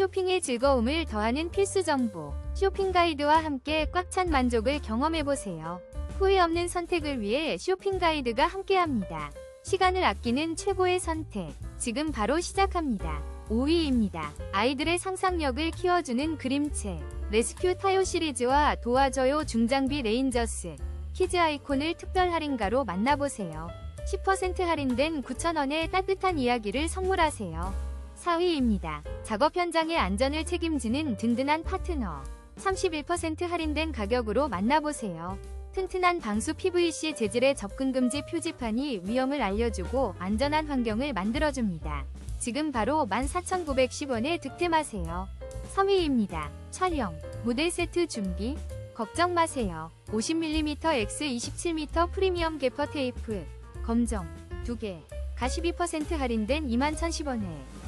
쇼핑의 즐거움을 더하는 필수 정보. 쇼핑 가이드와 함께 꽉 찬 만족을 경험해보세요. 후회 없는 선택을 위해 쇼핑 가이드가 함께합니다. 시간을 아끼는 최고의 선택. 지금 바로 시작합니다. 5위입니다. 아이들의 상상력을 키워주는 그림책. 레스큐 타요 시리즈와 도와줘요 중장비 레인저스. 키즈 아이콘을 특별 할인가로 만나보세요. 10% 할인된 9,000원의 따뜻한 이야기를 선물하세요. 4위입니다. 작업 현장의 안전을 책임지는 든든한 파트너. 31% 할인된 가격으로 만나보세요. 튼튼한 방수 PVC 재질의 접근 금지 표지판이 위험을 알려주고 안전한 환경을 만들어줍니다. 지금 바로 14,910원에 득템하세요. 3위입니다. 촬영, 모델 세트 준비, 걱정 마세요. 50mm X 27m 프리미엄 개퍼 테이프, 검정, 2개, 가시 2% 할인된 21,010원에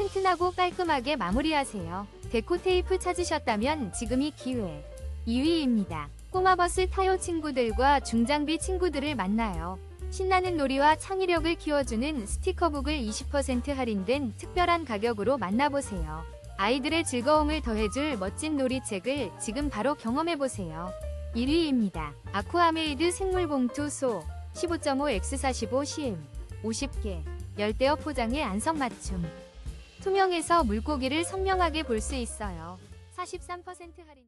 튼튼하고 깔끔하게 마무리하세요. 데코 테이프 찾으셨다면 지금이 기회. 2위입니다. 꼬마버스 타요 친구들과 중장비 친구들을 만나요. 신나는 놀이와 창의력을 키워주는 스티커북을 20% 할인된 특별한 가격으로 만나보세요. 아이들의 즐거움을 더해줄 멋진 놀이책을 지금 바로 경험해보세요. 1위입니다. 아쿠아메이드 생물봉투 소 15.5x45 CM 50개 열대어 포장의 안성맞춤 투명해서 물고기를 선명하게 볼 수 있어요. 43% 할인